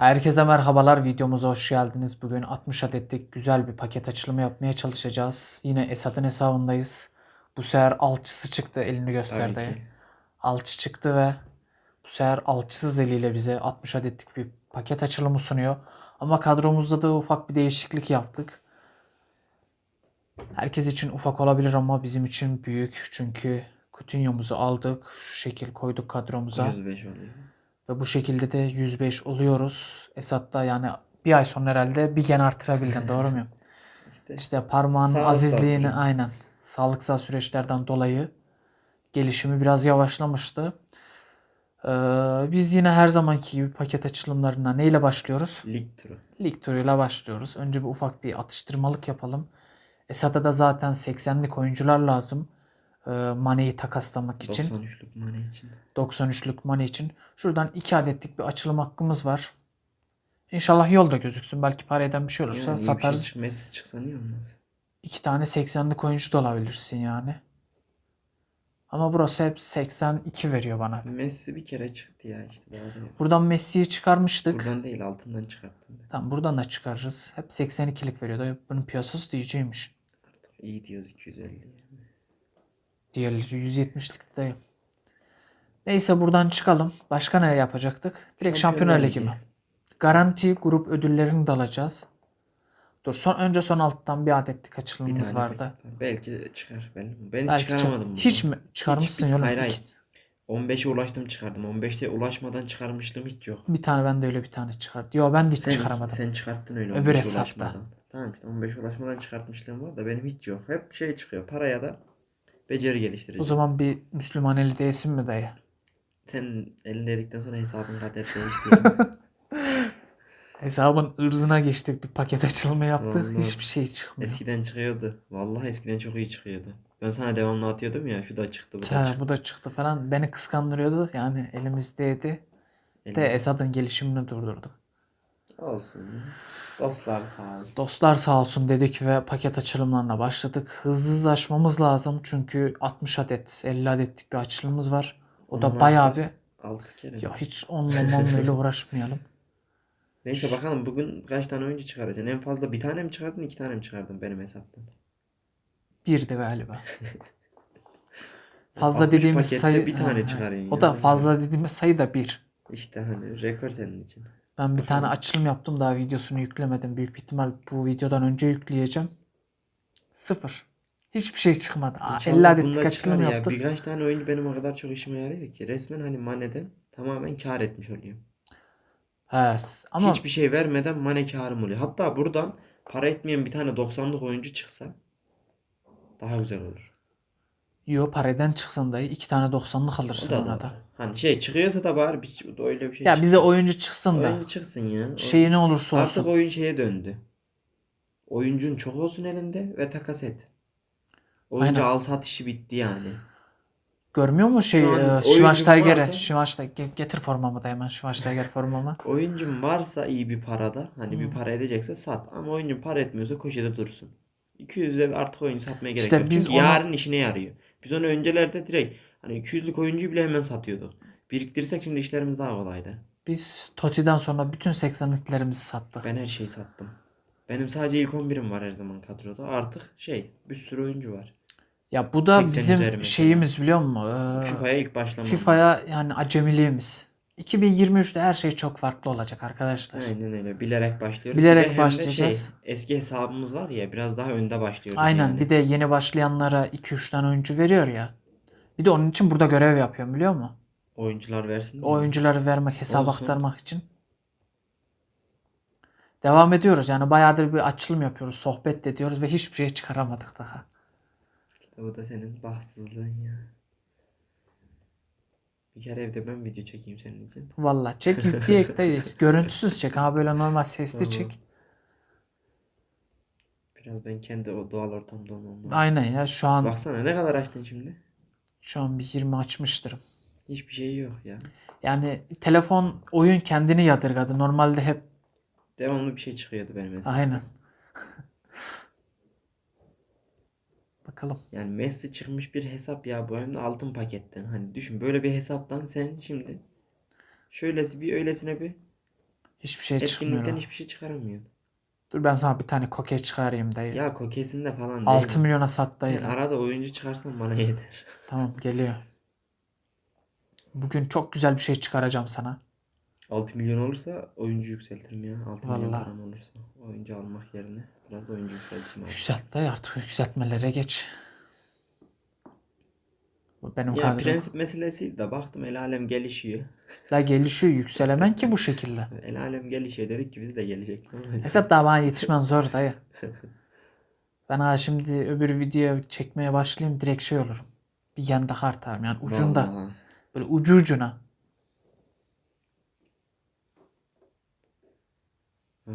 Herkese merhabalar. Videomuza hoş geldiniz. Bugün 60 adetlik güzel bir paket açılımı yapmaya çalışacağız. Yine Esat'ın hesabındayız. Bu sefer alçısı çıktı elini gösterdi. Alçı çıktı ve bu sefer alçısız eliyle bize 60 adetlik bir paket açılımı sunuyor. Ama kadromuzda da ufak bir değişiklik yaptık. Herkes için ufak olabilir ama bizim için büyük. Çünkü Coutinho'muzu aldık. Şu şekil koyduk kadromuza. 105 oluyor. Ve bu şekilde de 105 oluyoruz. Esat da yani bir ay sonra herhalde bir gen artırabildin doğru muyum? İşte, İşte parmağın azizliğini süreç. aynen sağlıksal süreçlerden dolayı gelişimi biraz yavaşlamıştı. Ee, biz yine her zamanki gibi paket açılımlarına neyle başlıyoruz? lig turu. Lig turuyla başlıyoruz. Önce bir ufak bir atıştırmalık yapalım. Esat'a da zaten 80'lik oyuncular lazım. Ee, Mane'yi takaslamak için. 93'lük mane için. 93'lük money için. Şuradan 2 adetlik bir açılım hakkımız var. İnşallah yolda gözüksün. Belki para eden bir şey olursa Yani bir şey satarız. çık- Messi çıksa niye olmaz? 2 tane 80'lik oyuncu da alabilirsin yani. Ama burası hep 82 veriyor bana. Messi bir kere çıktı ya işte da. Buradan Messi'yi çıkarmıştık. Buradan değil altından çıkarttım ben. Tamam buradan da çıkarırız. Hep 82'lik veriyordu. Bunun piyasası da iyiceymiş. İyi diyoruz 250. Diğerleri 170'lik de. Neyse buradan çıkalım. Başka ne yapacaktık? Direkt Şampiyonlar Ligi mi? Garanti grup ödüllerini de alacağız. Dur son önce son alttan bir adetlik açılımımız vardı. Belki çıkar mi? Ben Belki çıkaramadım çık- bunu. Hiç mi? Çıkarmışsın Hiç- ya oğlum. Hayır hayır. İki- 15'e ulaştım çıkardım. 15'te ulaşmadan çıkarmışlığım hiç yok. Bir tane ben de öyle bir tane çıkardım. Yo ben de hiç Sen, çıkaramadım. sen çıkarttın öyle Öbür 15'e hesapta. ulaşmadan. Tamam işte 15'e ulaşmadan çıkartmışlığım var da benim hiç yok. Hep şey çıkıyor. Paraya da beceri geliştirici. O zaman bir Müslümaneli değilsin mi dayı? Sen elinde dedikten sonra hesabın kader değişti. Hesabın ırzına geçtik bir paket açılımı yaptık. Vallahi. Hiçbir şey çıkmıyor. eskiden çıkıyordu. Vallahi eskiden çok iyi çıkıyordu. Ben sana devamlı atıyordum ya. Şu da çıktı bu da çıktı. bu da çıktı falan. Beni kıskandırıyordu. Yani elimizdeydi. De Elimde. Esad'ın gelişimini durdurduk. Olsun. Dostlar sağ olsun. Dostlar sağ olsun dedik ve paket açılımlarına başladık. Hızlı hızlı açmamız lazım çünkü 60 adet 50 adetlik bir açılımımız var. O da Onu bayağı varsa- bir 6 kere. ya hiç onunla onunla uğraşmayalım. Neyse bakalım bugün kaç tane oyuncu çıkaracaksın? En fazla bir tane mi çıkardın iki tane mi çıkardın benim hesaptan? Birdi galiba. Fazla 60 dediğimiz sayı bir tane çıkarıyorsun O da yani. fazla dediğimiz sayı da bir. İşte hani rekor senin için. Ben bir tane açılım yaptım daha videosunu yüklemedim. Büyük bir ihtimal bu videodan önce yükleyeceğim. Sıfır. Hiçbir şey çıkmadı. Aa, İnşallah 50 adetlik açılım ya. yaptık. Birkaç tane oyuncu benim o kadar çok işime yarıyor ki. Resmen hani Mane'den tamamen kar etmiş oluyorum. He, ama Hiçbir şey vermeden Mane karım oluyor. Hatta buradan para etmeyen bir tane 90'lık oyuncu çıksa daha güzel olur. Yo paradan çıksın dayı. iki tane 90'lık O alırsın da ona da. Hani şey çıkıyorsa da bari bir, öyle bir şey Ya çıksın. bize oyuncu çıksın da. Oyuncu çıksın ya. Şeyi ne olursa Artık olsun. oyun şeye döndü. Oyuncun çok olsun elinde ve takas et. Oyuncu Aynen. al sat işi bitti yani. Görmüyor mu şey e, Schweinsteiger'e? varsa- Schweinsteiger getir formamı da hemen Schweinsteiger formamı. Oyuncun varsa iyi bir parada hani Hmm. bir para edecekse sat ama oyuncun para etmiyorsa köşede dursun. 200'e artık oyuncu satmaya gerek İşte yok. biz Çünkü onu- yarın işine yarıyor. Biz onu öncelerde direkt hani 200'lük oyuncuyu bile hemen satıyorduk. Biriktirirsek şimdi işlerimiz daha kolaydı. Biz Toti'den sonra bütün 80'liklerimizi sattık. Ben her şeyi sattım. Benim sadece ilk 11'im var her zaman kadroda. Artık şey bir sürü oyuncu var. Ya bu da 80 bizim şeyimiz biliyor musun? Ee, FIFA'ya ilk başlamamız. FIFA'ya yani acemiliğimiz. 2023'te her şey çok farklı olacak arkadaşlar. Aynen öyle. Bilerek başlıyoruz. Bilerek Bir de hem de başlayacağız. Şey, eski hesabımız var ya biraz daha önde başlıyoruz. Aynen yani. bir de yeni başlayanlara 2-3 tane oyuncu veriyor ya. Bir de onun için burada görev yapıyorum biliyor musun? Oyuncular versin. oyuncuları vermek, hesap Olsun. aktarmak için. Devam ediyoruz. Yani bayağıdır bir açılım yapıyoruz. Sohbet de ediyoruz ve hiçbir şey çıkaramadık daha. İşte bu da senin bahtsızlığın ya. Bir kere evde ben video çekeyim senin için. Vallahi çek yükleyek de görüntüsüz çek. Ha böyle normal sesli Tamam. çek. Biraz ben kendi o doğal ortamda olmam lazım. Aynen ya şu an Baksana ne kadar açtın şimdi? şu an bir 20 açmıştırım. Hiçbir şey yok ya. Yani telefon oyun kendini yadırgadı. Normalde hep Devamlı bir şey çıkıyordu benim hesabımda. aynen. Bakalım. Yani Messi çıkmış bir hesap ya bu hem de altın paketten. Hani düşün böyle bir hesaptan sen şimdi şöylesi bir öylesine bir Hiçbir şey çıkmıyor. Etkinlikten hiçbir şey çıkaramıyorsun. Dur ben sana bir tane koke çıkarayım dayı. Ya kokesinde falan 6 değil. milyona sat dayı. Sen arada oyuncu çıkarsan bana yeter. Tamam geliyor. Bugün çok güzel bir şey çıkaracağım sana. 6 milyon olursa oyuncu yükseltirim ya. 6 milyon Vallahi. param olursa. Oyuncu almak yerine biraz da oyuncu yükseltirim abi. Yükselt dayı artık yükseltmelere geç. Benim Ya kadro. prensip meselesi de baktım el alem gelişiyor. Da gelişiyor yükselemen ki bu şekilde. El alem gelişiyor dedik ki biz de gelecek. Hesap daha bana yetişmen zor dayı. Ben ha şimdi öbür video çekmeye başlayayım direkt şey olurum. Bir yanda hartarım yani ucunda. Vallahi. Böyle ucu ucuna. Ay.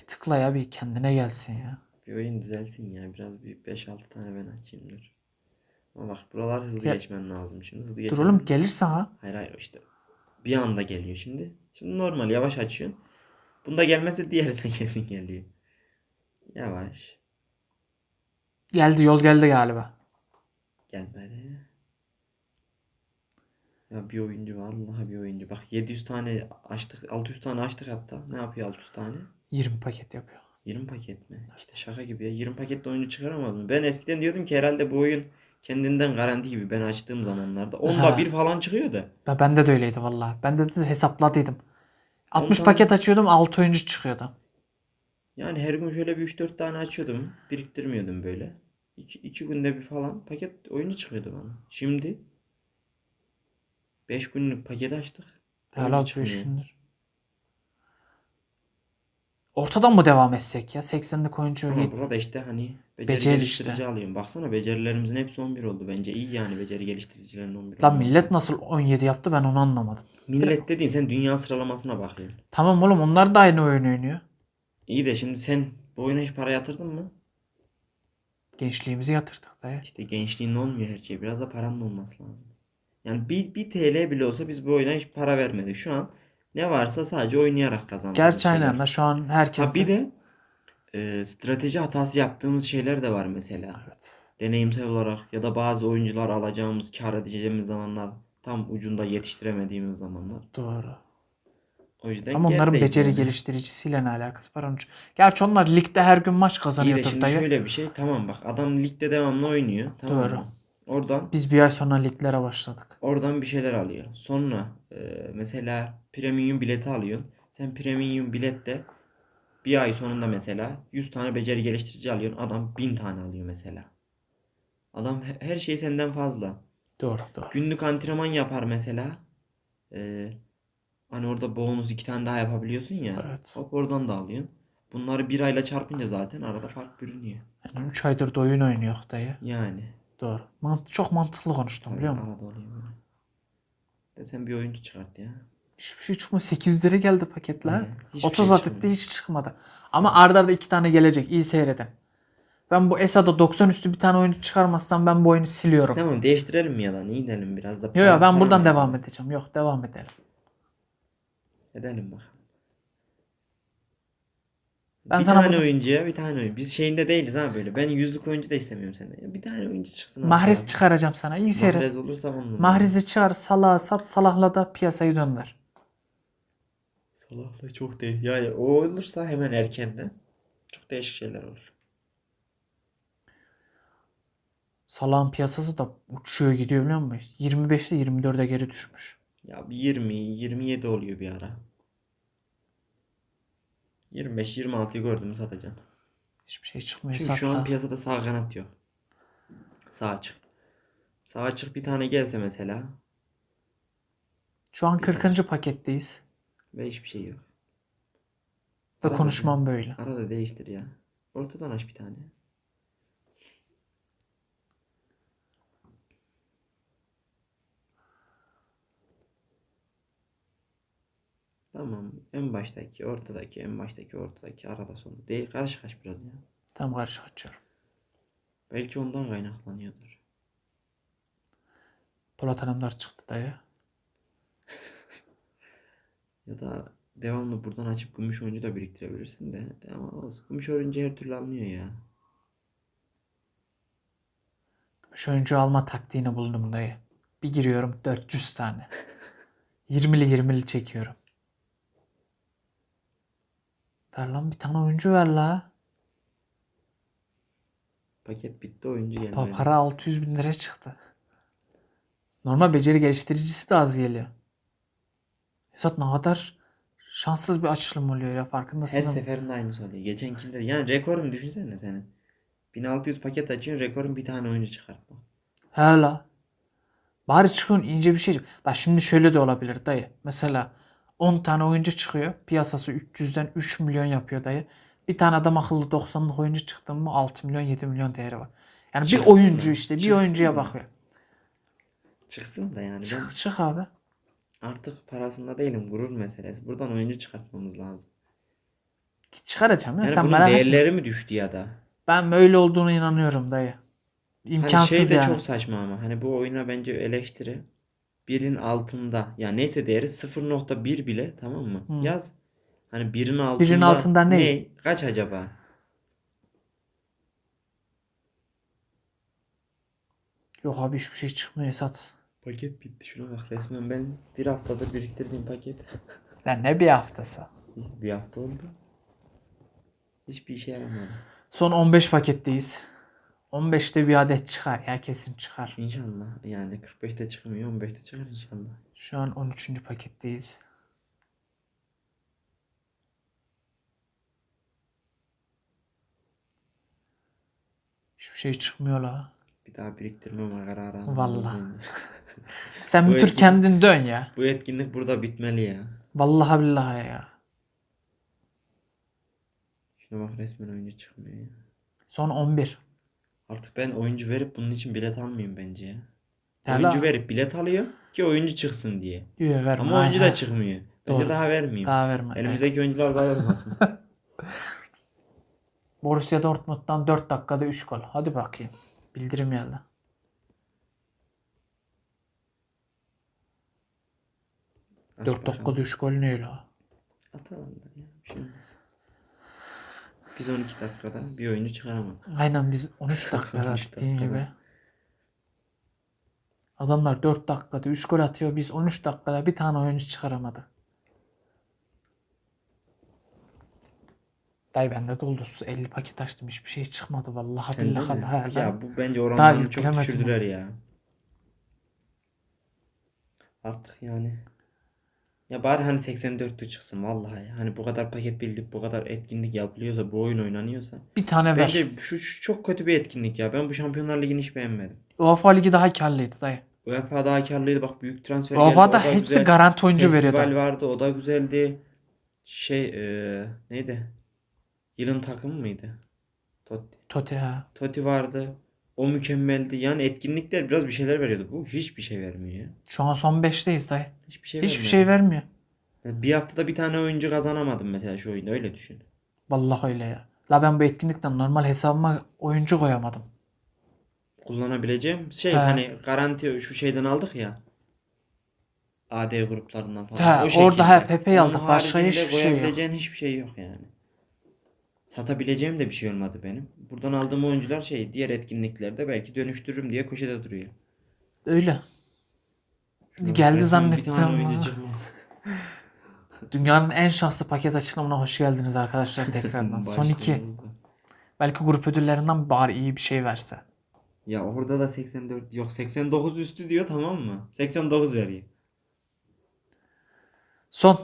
Bir tıkla ya bir kendine gelsin ya. Bir oyun düzelsin ya. Biraz bir 5-6 tane ben açayım dur. Ama bak buralar hızlı Ya- geçmen lazım şimdi. Hızlı Dur oğlum gelirse ha. Hayır hayır işte. Bir anda geliyor şimdi. Şimdi normal yavaş açıyorsun. Bunda gelmezse diğerine kesin geliyor. Yavaş. Geldi yol geldi galiba. Gelmedi. Ya bir oyuncu vallahi bir oyuncu. Bak 700 tane açtık. 600 tane açtık hatta. Ne yapıyor 600 tane? 20 paket yapıyor. 20 paket mi? İşte şaka gibi ya. 20 pakette oyuncu çıkaramaz mı? Ben eskiden diyordum ki herhalde bu oyun kendinden garanti gibi ben açtığım zamanlarda. Onda Ha. bir falan çıkıyor da. Ya bende de öyleydi vallahi. Ben de hesapladıydım. 60 Ondan- paket açıyordum 6 oyuncu çıkıyordu. Yani her gün şöyle bir 3-4 tane açıyordum. Biriktirmiyordum böyle. 2 iki günde bir falan paket oyunu çıkıyordu bana. Şimdi 5 günlük paket açtık. Hala Oyuncu 5 çıkmıyor. gündür. Ortadan mı devam etsek ya? 80'lik oyuncu. Ama burada işte hani beceri, Beceri geliştirici işte. alıyorum. Baksana becerilerimizin hepsi 11 oldu. Bence iyi yani beceri geliştiricilerin 11 Lan olması. millet nasıl 17 yaptı ben onu anlamadım. Millet dediğin sen dünya sıralamasına bakıyorsun. Tamam oğlum onlar da aynı oyun oynuyor. İyi de şimdi sen bu oyuna hiç para yatırdın mı? Gençliğimizi yatırdık dayı. İşte gençliğin olmuyor her şey. Biraz da paranın olması lazım. Yani bir, bir TL bile olsa biz bu oyuna hiç para vermedik. Şu an ne varsa sadece oynayarak kazandık. Gerçi aynen la şu an herkes Ha bir de e, strateji hatası yaptığımız şeyler de var mesela. Evet. Deneyimsel olarak ya da bazı oyuncular alacağımız, kar edeceğimiz zamanlar tam ucunda yetiştiremediğimiz zamanlar. Doğru. O yüzden Ama onların gerideyiz beceri yani. geliştiricisiyle ne alakası var onun için. Gerçi onlar ligde her gün maç İyi de kazanıyordur şimdi dayı. şöyle bir şey. Tamam bak adam ligde devamlı oynuyor. Tamam Doğru. mı? Oradan Biz bir ay sonra liglere başladık. Oradan bir şeyler alıyor. Sonra e, mesela premium bileti alıyorsun. Sen premium bilette bir ay sonunda mesela 100 tane beceri geliştirici alıyorsun. Adam 1000 tane alıyor mesela. Adam he- her şey senden fazla. Doğru doğru. Günlük antrenman yapar mesela. E, hani orada bonus iki tane daha yapabiliyorsun ya. Evet. Hop oradan da alıyorsun. Bunları bir ayla çarpınca zaten arada fark görünüyor. Yani 3 aydır da oyun oynuyor dayı. Yani. Doğru. Mant çok mantıklı konuştum biliyor musun? arada oluyor böyle. De sen bir oyuncu çıkart ya. Hiçbir şey çıkmıyor. 800 lira geldi paketler. Aynen. Hiçbir 30 şey çıkmıyor. hiç çıkmadı. Ama arda arda 2 tane gelecek. İyi seyredin. Ben bu Esa'da 90 üstü bir tane oyuncu çıkarmazsam ben bu oyunu siliyorum. Tamam değiştirelim mi ya da iyi edelim biraz da. Yok yok ben buradan devam edeceğim. Yok devam edelim. Edelim bakalım. Ben bir sana tane burada- oyuncuya bir tane oyun. Biz şeyinde değiliz ha böyle. Ben yüzlük oyuncu da istemiyorum senden. Bir tane oyuncu çıksın. abi. Mahrez çıkaracağım sana. İyi seyret. Mahrez olursa on numara. Mahrez'i çıkar. Salah'ı sat. Salah'la da piyasayı döndür. Salah'la çok değil. Yani o olursa hemen erkenden. Çok değişik şeyler olur. Salah'ın piyasası da uçuyor gidiyor biliyor musun? 25'te 24'e geri düşmüş. Ya bir 20, 27 oluyor bir ara. 25, 26'yı gördüm satacağım. Hiçbir şey çıkmıyor. Çünkü şu an piyasada sağ kanat yok. Sağ açık. Sağ açık bir tane gelse mesela Şu an Bir 40. paketteyiz. ve hiçbir şey yok. Ve Arada konuşmam böyle. Arada değiştir ya. Ortadan aç bir tane. Tamam. En baştaki, ortadaki, en baştaki, ortadaki, arada sonunda. Değil, karışık aç biraz ya. Tam karşı açıyorum. Belki ondan kaynaklanıyordur. Polat Alemdar çıktı dayı. Ya da devamlı buradan açıp gümüş oyuncu da biriktirebilirsin de. Ama olsun. Gümüş oyuncu her türlü alınıyor ya. Şu oyuncu alma taktiğini buldum dayı. Bir giriyorum 400 tane. 20'li 20'li çekiyorum. Ver lan bir tane oyuncu ver la. Paket bitti oyuncu gelmedi. Pa- Para 600 bin lira çıktı. Normal beceri geliştiricisi de az geliyor. Esat ne kadar şanssız bir açılım oluyor ya farkındasın Her mi? seferinde aynısı oluyor. Geçenkinde yani rekorunu düşünsene senin. 1600 paket açıyorsun rekorun bir tane oyuncu çıkartma. He la. Bari çıkın ince bir şey. Bak şimdi şöyle de olabilir dayı. Mesela 10 tane oyuncu çıkıyor. Piyasası 300'den 3 milyon yapıyor dayı. Bir tane adam akıllı 90'lık oyuncu çıktı mı 6 milyon 7 milyon değeri var. Yani bir Çıksın oyuncu da, işte bir çıksın oyuncuya da. bakıyor. Çıksın da yani ben Çık, çık abi. artık parasında değilim gurur meselesi. Buradan oyuncu çıkartmamız lazım. Çıkaracağım ya Yani sen bunun merak değerleri mi düştü ya da? Ben böyle olduğuna inanıyorum dayı. Hani İmkansız şey de yani. çok saçma ama hani bu oyuna bence eleştiri birin altında ya neyse değeri 0.1 bile tamam mı? Yaz. Hani birin altında altında ne? Kaç acaba? Yok abi hiçbir şey çıkmıyor Esat. Paket bitti şuna bak resmen ben bir haftadır biriktirdiğim paket. Lan ne bir haftası. bir hafta oldu. Hiçbir işe yaramadı. Son 15 paketteyiz. 15'te bir adet çıkar ya kesin çıkar. İnşallah yani 45'te çıkmıyor 15'te çıkar inşallah. Şu an 13. paketteyiz. Hiçbir şey çıkmıyor la. Bir daha biriktirmeme kararı aldım. Bence. Sen Bu bir tür kendin dön ya. Bu etkinlik burada bitmeli ya. Vallahi billahi ya. Şuna bak resmen oyuncu çıkmıyor ya. Son 11. Artık ben oyuncu verip bunun için bilet almayayım bence ya. Ya oyuncu verip bilet alıyor ki oyuncu çıksın diye. Verme. Ama oyuncu da çıkmıyor. Bence Doğru. daha vermeyeyim. Daha verme. Elimizdeki oyuncular daha olmasın. Borussia Dortmund'dan 4 dakikada 3 gol. Hadi bakayım. Bildirim geldi. Aç 4 bakalım. dakikada 3 gol ne öyle? Atalım ya. Bir şey olmaz. Biz 12 dakikada bir oyuncu çıkaramadık. Aynen biz 13 dakikada 13 dediğin dakikada. gibi. Adamlar 4 dakikada 3 gol atıyor. Biz 13 dakikada bir tane oyuncu çıkaramadı. Dayı bende doldu. 50 paket açtım. Hiçbir şey çıkmadı. Vallahi Sende billahi. Ha, ben- Ya bu bence oranlarını çok düşürdüler ya. Artık yani. Ya bari hani 84'lü çıksın vallahi. Hani bu kadar paket bildik, bu kadar etkinlik yapılıyorsa, bu oyun oynanıyorsa. bir tane ver. Bence şu, şu çok kötü bir etkinlik ya. Ben bu Şampiyonlar Ligi'ni hiç beğenmedim. UEFA Ligi daha karlıydı dayı. UEFA daha karlıydı. Bak büyük transfer UEFA'da geldi. hepsi güzel. garanti oyuncu Festival veriyordu. vardı. O da güzeldi. Şey eee, neydi? Yılın takımı mıydı? Totti. Totti ha. Totti vardı. O mükemmeldi. Yani etkinlikler biraz bir şeyler veriyordu. Bu hiçbir şey vermiyor ya. Şu an son 5'teyiz dayı. Hiçbir şey Hiçbir vermiyor. şey vermiyor. Yani Bir haftada bir tane oyuncu kazanamadım mesela şu oyunda öyle düşün. Vallahi öyle ya. La ben bu etkinlikten normal hesabıma oyuncu koyamadım. Kullanabileceğim şey He. hani garanti şu şeyden aldık ya. AD gruplarından falan. He, O orada şekilde. he, Pepe'yi Onun aldık. Başka haricinde hiçbir şey yok. koyabileceğin hiçbir şey yok yani. Satabileceğim de bir şey olmadı benim. Buradan aldığım oyuncular şey diğer etkinliklerde belki dönüştürürüm diye köşede duruyor. Öyle. Şuna Geldi zannettim. Dünyanın en şanslı paket açılımına hoş geldiniz arkadaşlar tekrardan. Son iki. Belki grup ödüllerinden bari iyi bir şey verse. Ya orada da 84 yok 89 üstü diyor tamam mı? 89 veriyor. Son.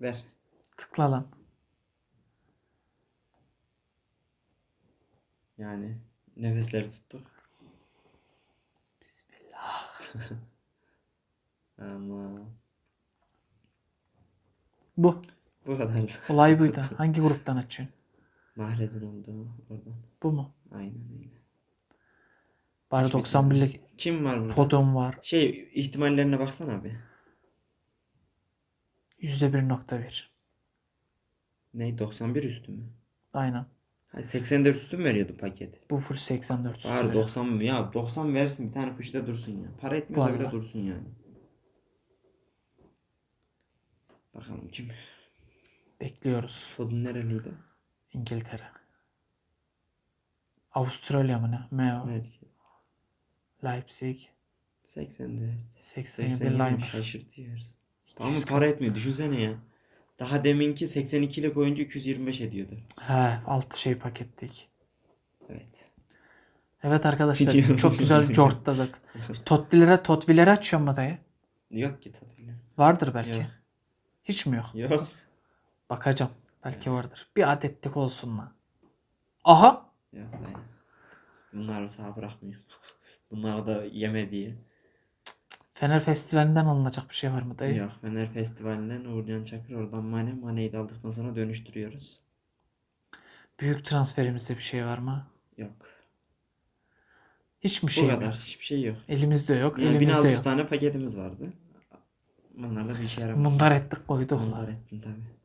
Ver. Tıkla lan. Yani nefesleri tuttuk. Bismillah. Ama Bu. bu kadar. Olay buydu. Hangi gruptan açıyorsun? Mahrezin oldu oradan. Bu mu? Aynen öyle. Bari Hiç 91'lik Kim var burada? fotom var. Şey ihtimallerine baksana abi. %1.1. Ne 91 üstü mü? Aynen. Ha, 84 üstü mü veriyordu paket? Bu full 84 Bari üstü. 90 mı? Ya 90 versin bir tane köşede dursun ya. Para etmiyorsa bile Vallahi. dursun yani. Bakalım kim? Bekliyoruz. Fodun nereliydi? İngiltere. Avustralya mı ne? Meo. Leipzig. 84. 87 87 Lime. şaşırtıyoruz. Ama para etmiyor düşünsene ya. Daha deminki 82'lik oyuncu 225 ediyordu. He, altı şey pakettik. Evet. Evet arkadaşlar Biliyorum. çok güzel cortladık. Tottilere, totvilere açıyor mu dayı? Yok ki tabii. Vardır belki. Yok. Hiç mi yok? Yok. Bakacağım. Belki vardır. Bir adetlik olsun lan. Aha. Yok dayı. Bunları sağ bırakmıyor. Bunlar da yemediği. Fener Festivali'nden alınacak bir şey var mı dayı? Yok. Fener Festivali'nden Uğurcan Çakır oradan Mane. Mane'yi de aldıktan sonra dönüştürüyoruz. Büyük transferimizde bir şey var mı? Yok. Hiçbir Bu şey kadar. yok. Hiçbir şey yok. Elimizde yok. Yani elimizde 1600 yok. tane paketimiz vardı. Bunlar da bir işe yaramıyor. Mundar ettik koyduk. Mundar ettin tabii.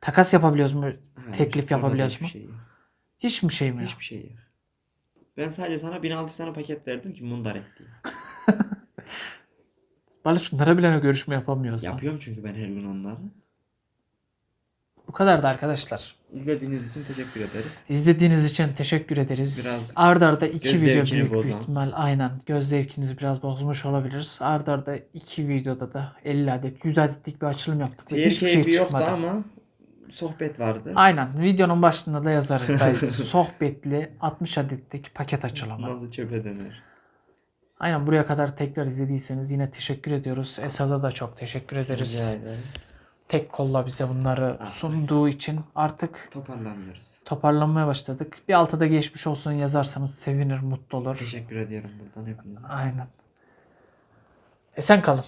Takas yapabiliyoruz mu? Hayır, Teklif yapabiliyoruz hiçbir mu? Şey yok. Hiçbir şey mi yok? Hiçbir şey yok. Ben sadece sana 1600 tane paket verdim ki mundar et diye. Barış bunlara bile görüşme yapamıyoruz. lan. Yapıyorum çünkü ben her gün onları. Bu kadar da arkadaşlar. İzlediğiniz için teşekkür ederiz. İzlediğiniz için teşekkür ederiz. Biraz Arda arda iki göz video zevkini büyük bozan. ihtimal aynen göz zevkinizi biraz bozmuş olabiliriz. Arda arda iki videoda da 50 adet 100 adetlik bir açılım yaptık. ve Seyir Hiçbir şey keyfi yoktu çıkmadı. ama sohbet vardı. Aynen videonun başında da yazarız. dayı. Sohbetli 60 adetlik paket açılımı. Nazı çöpe döner. Aynen buraya kadar tekrar izlediyseniz yine teşekkür ediyoruz. Esad'a da çok teşekkür ederiz. Tek kolla bize bunları sunduğu için artık Toparlanıyoruz. toparlanmaya başladık. Bir altıda geçmiş olsun yazarsanız sevinir, mutlu olur. Teşekkür ediyorum buradan hepinize. Aynen. Esen kalın.